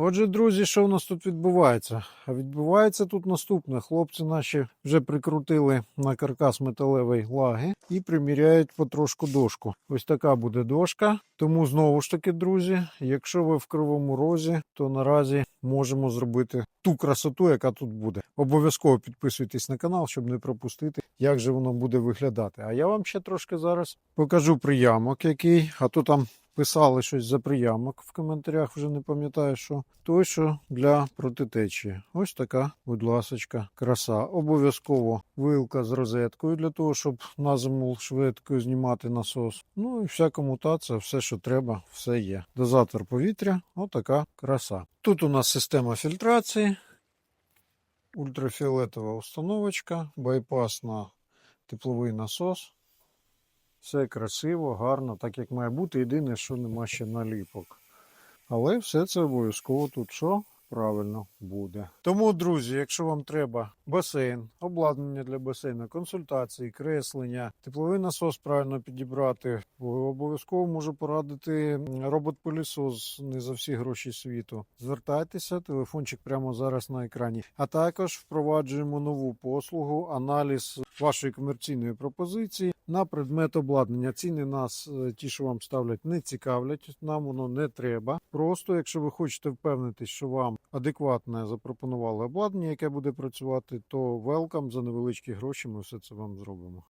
Отже, друзі, що у нас тут відбувається? А відбувається тут наступне. Хлопці наші вже прикрутили на каркас металевий лаги і приміряють потрошку дошку. Ось така буде дошка. Тому знову ж таки, друзі, якщо ви в кривому розі, то наразі можемо зробити ту красоту, яка тут буде. Обов'язково підписуйтесь на канал, щоб не пропустити, як же воно буде виглядати. А я вам ще трошки зараз покажу приямок, який, а то там писали щось за приямок в коментарях, вже не пам'ятаю, що той, для протитечії. Ось така, будь ласочка, краса. Обов'язково вилка з розеткою для того, щоб на зиму швидко знімати насос. Ну і вся комутація, все, що треба, все є. Дозатор повітря, отака краса. Тут у нас система фільтрації, ультрафіолетова установочка, байпас на тепловий насос. Все красиво, гарно, так як має бути. Єдине, що нема ще наліпок. Але все це обов'язково тут що? Правильно буде. Тому, друзі, якщо вам треба басейн, обладнання для басейну, консультації, креслення, тепловий насос правильно підібрати, обов'язково можу порадити робот-пилісос не за всі гроші світу. Звертайтеся, телефончик прямо зараз на екрані. А також впроваджуємо нову послугу, аналіз вашої комерційної пропозиції на предмет обладнання. Ціни нас, е, ті, що вам ставлять, не цікавлять. Нам воно не треба. Просто, якщо ви хочете впевнитись, що вам адекватне запропонували обладнання, яке буде працювати, то велкам за невеличкі гроші ми все це вам зробимо.